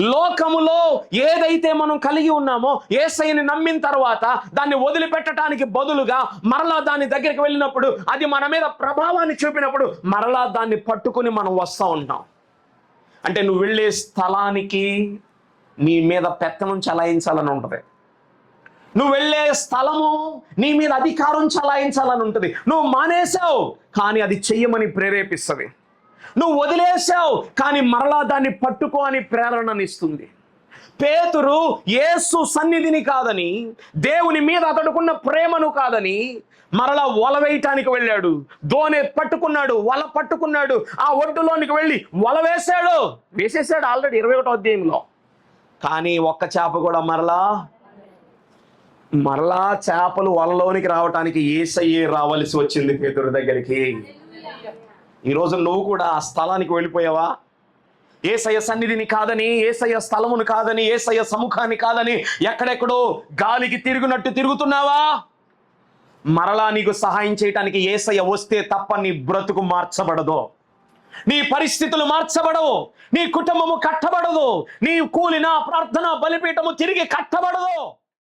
లోకములో ఏదైతే మనం కలిగి ఉన్నామో ఏసైని నమ్మిన తర్వాత దాన్ని వదిలిపెట్టడానికి బదులుగా మరలా దాని దగ్గరికి వెళ్ళినప్పుడు అది మన మీద ప్రభావాన్ని చూపినప్పుడు మరలా దాన్ని పట్టుకుని మనం వస్తూ ఉంటాం. అంటే నువ్వు వెళ్ళే స్థలానికి నీ మీద పెత్తనం చలాయించాలని ఉంటుంది. నువ్వు వెళ్ళే స్థలము నీ మీద అధికారం చలాయించాలని ఉంటుంది. నువ్వు మానేశావు కానీ అది చెయ్యమని ప్రేరేపిస్తుంది. నువ్వు వదిలేసావు కానీ మరలా దాన్ని పట్టుకో అని ప్రేరణనిస్తుంది పేతురు యేసు సన్నిధిని కాదని దేవుని మీద అతడుకున్న ప్రేమను కాదని మరలా వల వేయటానికి వెళ్ళాడు. దోనె పట్టుకున్నాడు వల పట్టుకున్నాడు. ఆ ఒడ్డులోనికి వెళ్ళి వల వేశాడు. వేసేసాడు ఆల్రెడీ ఇరవై ఒకటో అధ్యాయంలో. కానీ ఒక్క చేప కూడా మరలా మరలా చేపలు వలలోనికి రావటానికి ఏసయ్యే రావాల్సి వచ్చింది పేతురు దగ్గరికి. ఈరోజు నువ్వు కూడా ఆ స్థలానికి వెళ్ళిపోయావా? ఏసయ్య సన్నిధిని కాదని ఏసయ్య స్థలమును కాదని ఏసయ్య సముఖాన్ని కాదని ఎక్కడెక్కడో గాలికి తిరుగునట్టు తిరుగుతున్నావా? మరలా నీకు సహాయం చేయటానికి ఏసయ్య వస్తే తప్ప నీ బ్రతుకు మార్చబడదు. నీ పరిస్థితులు మార్చబడవు. నీ కుటుంబము కట్టబడదు. నీ కూలిన ప్రార్థన బలిపీఠము తిరిగి కట్టబడదు.